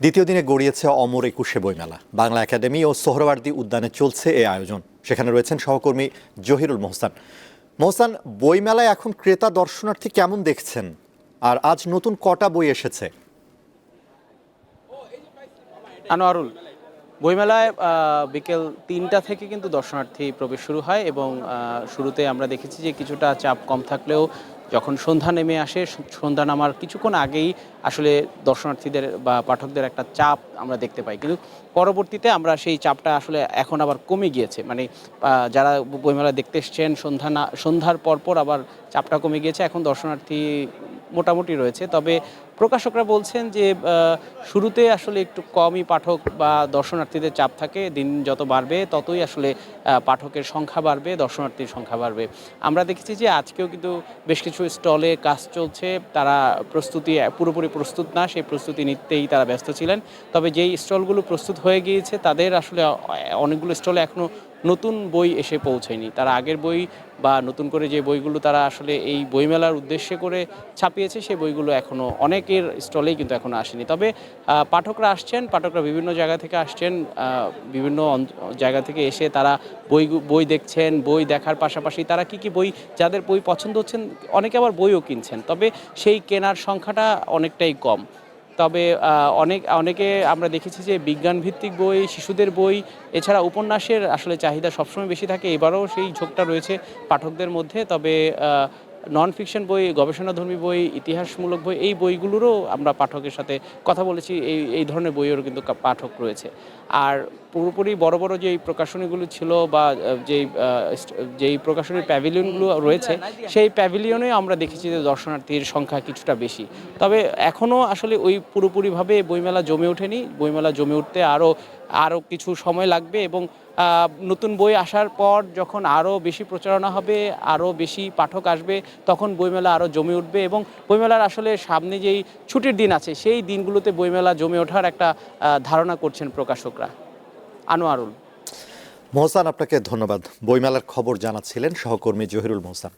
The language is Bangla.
দ্বিতীয় দিনে গড়িয়েছে অমর একুশে বইমেলা। বাংলা একাডেমি ও সোহরাওয়ার্দী উদ্যানে চলছে এই আয়োজন। সেখানে রয়েছেন সহকর্মী জহিরুল মোহসান। মোহসান, বইমেলায় এখন ক্রেতা দর্শনার্থী কেমন দেখছেন? আর আজ নতুন কটা বই এসেছে? আনোয়ারুল, বইমেলায় বিকেল তিনটা থেকে কিন্তু দর্শনার্থী প্রবেশ শুরু হয় এবং শুরুতে আমরা দেখেছি যে কিছুটা চাপ কম থাকলেও যখন সন্ধ্যা নেমে আসে, সন্ধ্যা নামার কিছুক্ষণ আগেই আসলে দর্শনার্থীদের বা পাঠকদের একটা চাপ আমরা দেখতে পাই। কিন্তু পরবর্তীতে আমরা সেই চাপটা আসলে এখন আবার কমে গিয়েছে। মানে যারা বইমেলা দেখতে এসছেন, সন্ধ্যা না, সন্ধ্যার পরপর আবার চাপটা কমে গিয়েছে। এখন দর্শনার্থী মোটামুটি রয়েছে। তবে প্রকাশকরা বলছেন যে শুরুতে আসলে একটু কমই পাঠক বা দর্শনার্থীদের চাপ থাকে, দিন যত বাড়বে ততই আসলে পাঠকের সংখ্যা বাড়বে, দর্শনার্থীর সংখ্যা বাড়বে। আমরা দেখেছি যে, আজকেও কিন্তু বেশ কিছু স্টলে কাজ চলছে, তারা প্রস্তুতি, পুরোপুরি প্রস্তুত না, সেই প্রস্তুতি নিতেই তারা ব্যস্ত ছিলেন। তবে যেই স্টলগুলো প্রস্তুত হয়ে গিয়েছে, তাদের আসলে অনেকগুলো স্টলে এখনও নতুন বই এসে পৌঁছেনি তারা আগের বই বা নতুন করে যে বইগুলো তারা আসলে এই বইমেলার উদ্দেশ্যে করে ছাপিয়েছে, সেই বইগুলো এখনও অনেকের স্টলেই কিন্তু এখনও আসেনি। তবে পাঠকরা আসছেন, পাঠকরা বিভিন্ন জায়গা থেকে আসছেন বিভিন্ন জায়গা থেকে এসে তারা বই বই দেখছেন, বই দেখার পাশাপাশি তারা কি কি বই, যাদের বই পছন্দ হচ্ছেন, অনেকে আবার বইও কিনছেন। তবে সেই কেনার সংখ্যাটা অনেকটাই কম। তবে অনেক, অনেকে আমরা দেখেছি যে বিজ্ঞান ভিত্তিক বই, শিশুদের বই, এছাড়া উপন্যাসের আসলে চাহিদা সবসময় বেশি থাকে। এবারও সেই ঝোঁকটা রয়েছে পাঠকদের মধ্যে। তবে নন ফিকশন বই, গবেষণাধর্মী বই, ইতিহাসমূলক বই, এই বইগুলোরও আমরা পাঠকের সাথে কথা বলেছি। এই এই ধরনের বইয়েরও কিন্তু পাঠক রয়েছে। আর পুরোপুরি বড় বড় যেই প্রকাশনীগুলো ছিল বা যেই যেই প্রকাশনীর প্যাভিলিয়নগুলো রয়েছে, সেই প্যাভিলিয়নে আমরা দেখেছি যে দর্শনার্থীর সংখ্যা কিছুটা বেশি। তবে এখনও আসলে ওই পুরোপুরিভাবে বইমেলা জমে ওঠেনি। বইমেলা জমে উঠতে আরও আরও কিছু সময় লাগবে এবং নতুন বই আসার পর যখন আরও বেশি প্রচারণা হবে আরও বেশি পাঠক আসবে, তখন বইমেলা আরও জমে উঠবে এবং বইমেলার আসলে সামনে যেই ছুটির দিন আছে, সেই দিনগুলোতে বইমেলা জমে ওঠার একটা ধারণা করছেন প্রকাশকরা। আনোয়ারুল। মোহসান, আপনাকে ধন্যবাদ। বইমেলার খবর জানাচ্ছিলেন সহকর্মী জহিরুল মোহসান।